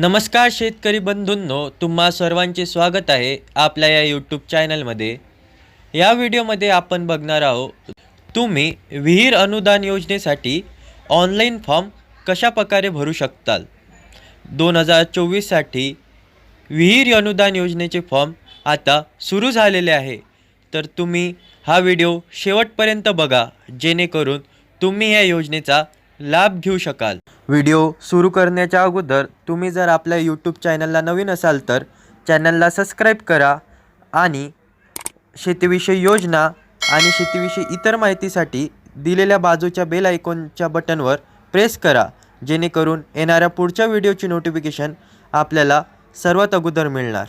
नमस्कार शेतकरी बंधूंनो तुम्हा सर्वांचे स्वागत आहे आपल्या या यूट्यूब चॅनलमध्ये या व्हिडिओमध्ये आपण बघणार आहोत तुम्ही विहीर अनुदान योजनेसाठी ऑनलाईन फॉर्म कशा प्रकारे भरू शकताल? दोन हजार चोवीससाठी विहीर अनुदान योजनेचे फॉर्म आता सुरू झालेले आहे. तर तुम्ही हा व्हिडिओ शेवटपर्यंत बघा जेणेकरून तुम्ही या योजनेचा लाभ घेऊ शकाल. व्हिडिओ सुरू करण्याच्या अगोदर तुम्ही जर आपल्या यूट्यूब चॅनलला नवीन असाल तर चॅनलला सबस्क्राईब करा आणि शेतीविषयी योजना आणि शेतीविषयी इतर माहितीसाठी दिलेल्या बाजूच्या बेल आयकॉनच्या बटनवर प्रेस करा. जेणेकरून येणाऱ्या पुढच्या व्हिडिओची नोटिफिकेशन आपल्याला सर्वात अगोदर मिळणार.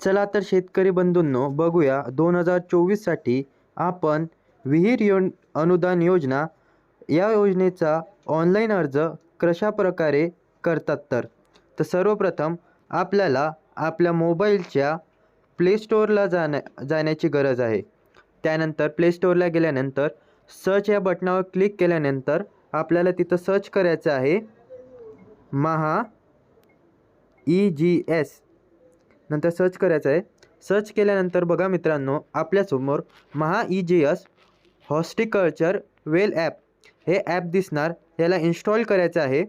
चला तर शेतकरी बंधूंनो बघूया दोन हजार चोवीससाठी आपण विहीर यो अनुदान योजना या योजनेचा ऑनलाईन अर्ज कशा प्रकारे करतात तर? तर सर्वप्रथम आपल्याला आपल्या मोबाईलच्या प्ले स्टोअरला जाण्या जाण्याची गरज आहे. त्यानंतर प्ले स्टोअरला गेल्यानंतर सर्च या बटनावर क्लिक केल्यानंतर आपल्याला तिथं सर्च करायचं आहे. Maha E G S. नंतर सर्च करायचं आहे. सर्च केल्यानंतर बघा मित्रांनो आपल्यासमोर Maha E G S horticulture well app हे ॲप दिसणार. याला इन्स्टॉल करायचं आहे.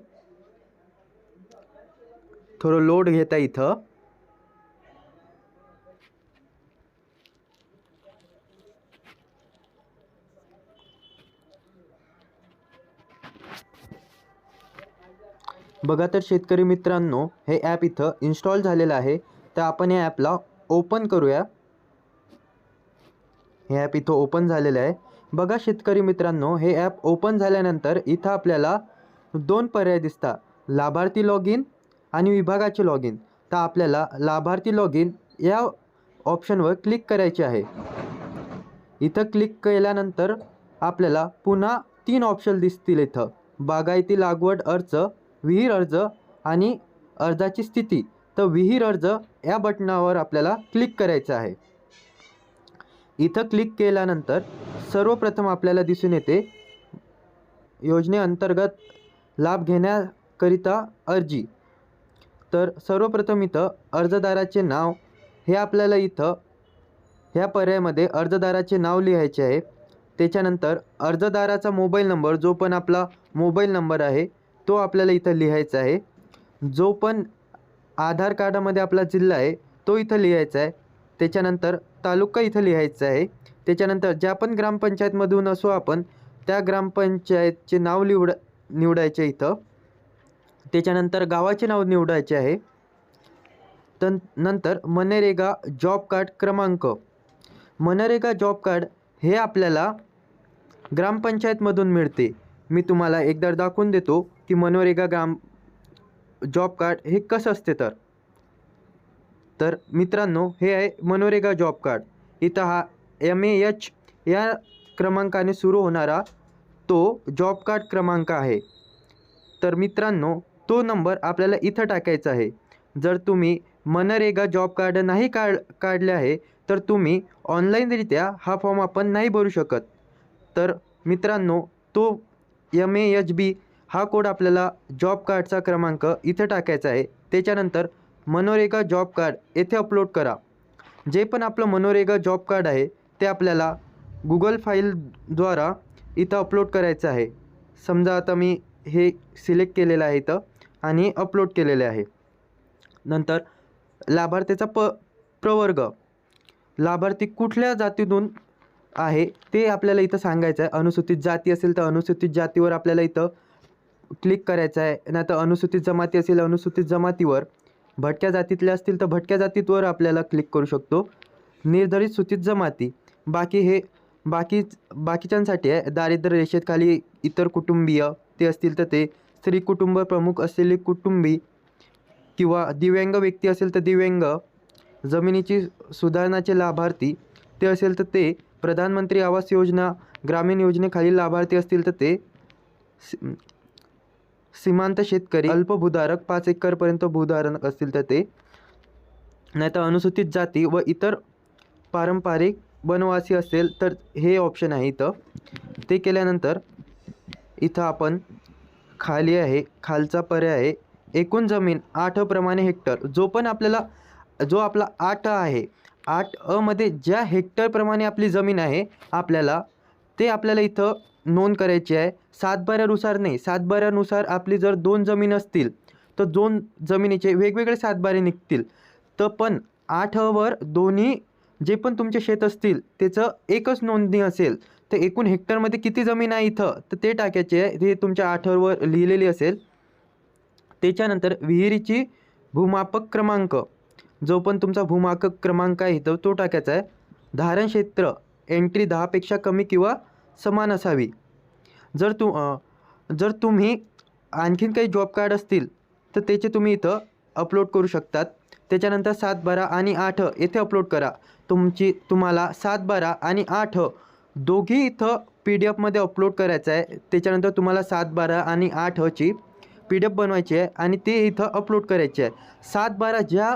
थोडं लोड घेता इथं. बघा तर शेतकरी मित्रांनो हे ॲप इथं इन्स्टॉल झालेलं आहे. तर आपण या ॲपला ओपन करूया. हे ॲप इथं ओपन झालेलं आहे. बघा शेतकरी मित्रांनो हे ॲप ओपन झाल्यानंतर इथं आपल्याला दोन पर्याय दिसतात. लाभार्थी लॉग इन आणि विभागाचे लॉग इन तर आपल्याला लाभार्थी लॉग इन या ऑप्शनवर क्लिक करायचे आहे. इथं क्लिक केल्यानंतर आपल्याला पुन्हा तीन ऑप्शन दिसतील इथं. बागायती लागवड अर्ज विहीर अर्ज आणि अर्जाची स्थिती. तर विहीर अर्ज या बटनावर आपल्याला क्लिक करायचं आहे. इथं क्लिक केल्यानंतर सर्वप्रथम आपल्याला दिसून येते योजनेअंतर्गत लाभ घेण्याकरिता अर्जी. तर सर्वप्रथम इथं अर्जदाराचे नाव हे आपल्याला इथं ह्या पर्यायामध्ये अर्जदाराचे नाव लिहायचे आहे. त्याच्यानंतर अर्जदाराचा मोबाईल नंबर जो पण आपला मोबाईल नंबर आहे तो आपल्याला इथं लिहायचा आहे. जो पण आधार कार्डामध्ये आपला जिल्हा आहे तो इथं लिहायचा आहे. त्याच्यानंतर तालुका इथं लिहायचं आहे. त्याच्यानंतर ज्या पण ग्रामपंचायतमधून असो आपण त्या ग्रामपंचायतचे नाव निवड निवडायचे इथं. त्याच्यानंतर गावाचे नाव निवडायचे आहे. तन नंतर मनरेगा जॉब कार्ड क्रमांक. मनरेगा जॉब कार्ड हे आपल्याला ग्रामपंचायतमधून मिळते. मी तुम्हाला एकदा दाखवून देतो की मनरेगा ग्राम जॉब कार्ड हे कसं असते तर. तर मित्रांनो हे आहे मनरेगा जॉब कार्ड. इथं हा एम ए एच या क्रमांकाने सुरू होणारा तो जॉब कार्ड क्रमांक आहे. तर मित्रांनो तो नंबर आपल्याला इथं टाकायचा आहे. जर तुम्ही मनरेगा जॉब कार्ड नाही काढ काढले आहे तर तुम्ही ऑनलाईनरित्या हा फॉर्म आपण नाही भरू शकत. तर मित्रांनो तो एम ए एच बी हा कोड आपल्याला जॉब कार्डचा क्रमांक इथं टाकायचा आहे. त्याच्यानंतर मनोरेगा जॉब कार्ड येथे अपलोड करा. जे पण आपलं मनोरेगा जॉब कार्ड आहे ते आपल्याला गुगल फाईलद्वारा इथं अपलोड करायचं आहे. समजा आता मी हे सिलेक्ट केलेलं आहे इथं आणि अपलोड केलेले आहे. नंतर लाभार्थीचा प प्रवर्ग. लाभार्थी कुठल्या जातीतून आहे ते आपल्याला इथं सांगायचं आहे. अनुसूचित जाती असेल तर अनुसूचित जातीवर आपल्याला इथं क्लिक करायचं आहे. नाही तर अनुसूचित जमाती असेल अनुसूचित जमातीवर. भटक्या जातीतल्या असतील तर भटक्या जातीवर आपल्याला क्लिक करू शकतो. निर्धारित सूचित जमाती. बाकी हे बाकी बाकीच्यांसाठी आहे. दारिद्र्य रेषेतखाली इतर कुटुंबीय ते असतील तर ते. स्त्री कुटुंब प्रमुख असलेले कुटुंबी किंवा दिव्यांग व्यक्ती असेल तर दिव्यांग. जमिनीची सुधारणाचे लाभार्थी ते असेल तर ते. प्रधानमंत्री आवास योजना ग्रामीण योजनेखालील लाभार्थी असतील तर ते. सीमांत शेतकरी अल्पभूधारक पाच एकरपर्यंत भूधारक असतील तर ते. नाही तर अनुसूचित जाती व इतर पारंपरिक वनवासी असेल तर हे ऑप्शन आहे इथं. ते केल्यानंतर इथं आपण खाली आहे खालचा पर्याय आहे. एकूण जमीन आठप्रमाणे हेक्टर. जो पण आपल्याला जो आपला आठ आहे आठ अमध्ये ज्या हेक्टरप्रमाणे आपली जमीन आहे आपल्याला ते आपल्याला इथं नोंद करायची आहे. सातबाऱ्यानुसार नाही सातबाऱ्यानुसार आपली जर दोन जमीन असतील तर दोन जमिनीचे वेगवेगळे सातबारे निघतील. तर पण आठवर दोन्ही जे पण तुमचे शेत असतील त्याचं एकच नोंदणी असेल तर एकूण हेक्टरमध्ये किती जमीन आहे इथं? तर ते टाकायचे आहे. ते तुमच्या आठवर लिहिलेली असेल. त्याच्यानंतर विहिरीची भूमापक क्रमांक. जो पण तुमचा भूमापक क्रमांक आहे इथं तो टाकायचा आहे. धारण क्षेत्र एंट्री दहापेक्षा कमी किंवा समान असावी. जर तु जर तुम्ही आणखीन काही जॉब कार्ड असतील तर त्याचे तुम्ही इथं अपलोड करू शकतात. त्याच्यानंतर सात बारा आणि आठ येथे अपलोड करा. तुमची तुम्हाला सात बारा आणि आठ दोघी इथं पी डी एफमध्ये अपलोड करायचं आहे. त्याच्यानंतर तुम्हाला सात बारा आणि आठची पी डी एफ बनवायची आहे आणि ते इथं अपलोड करायचे आहे. सात बारा ज्या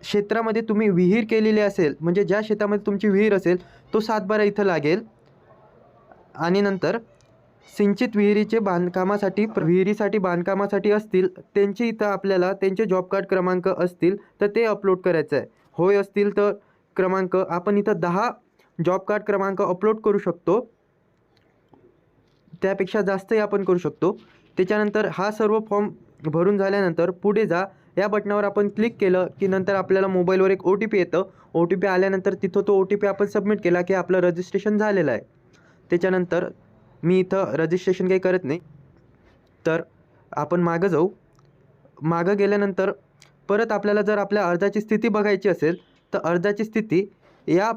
क्षेत्रामध्ये तुम्ही विहीर केलेली असेल म्हणजे ज्या शेतामध्ये तुमची विहीर असेल तो सात बारा इथं लागेल. आणि नंतर सिंचित विहिरीचे बांधकामासाठी विहिरीसाठी बांधकामासाठी असतील त्यांची इथं आपल्याला त्यांचे जॉब कार्ड क्रमांक असतील तर ते अपलोड करायचं आहे. होय असतील तर क्रमांक आपण इथं दहा जॉब कार्ड क्रमांक अपलोड करू शकतो. त्यापेक्षा जास्तही आपण करू शकतो. त्याच्यानंतर हा सर्व फॉर्म भरून झाल्यानंतर पुढे जा. या बटनावर आपण क्लिक केलं की नंतर आपल्याला मोबाईलवर एक ओ टी पी येतं. ओ टी पी आल्यानंतर तिथं तो ओ टी पी आपण सबमिट केला की आपलं रजिस्ट्रेशन झालेलं आहे. त्याच्यानंतर मी इथं रजिस्ट्रेशन काही करत नाही. तर आपण मागं जाऊ. मागं गेल्यानंतर परत आपल्याला जर आपल्या अर्जाची स्थिती बघायची असेल तर अर्जाची स्थिती या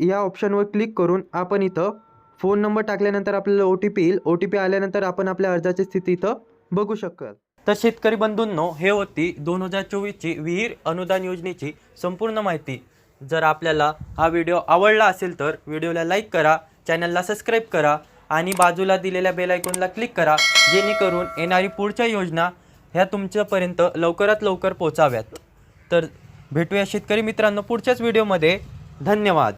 या ऑप्शनवर क्लिक करून आपण इथं फोन नंबर टाकल्यानंतर आपल्याला ओ टी पी येईल. ओ टी पी आल्यानंतर आपण आपल्या अर्जाची स्थिती इथं बघू शकाल. तर शेतकरी बंधूंनो हे होती दोन हजार चोवीसची विहीर अनुदान योजनेची संपूर्ण माहिती. जर आपल्याला हा व्हिडिओ आवडला असेल तर व्हिडिओला लाईक करा चॅनलला सबस्क्राईब करा आणि बाजूला दिलेल्या बेलायकॉनला क्लिक करा जेणेकरून येणारी पुढच्या योजना ह्या तुमच्यापर्यंत लवकरात लवकर पोचाव्यात. तर भेटूया शेतकरी मित्रांनो पुढच्याच व्हिडिओमध्ये. धन्यवाद.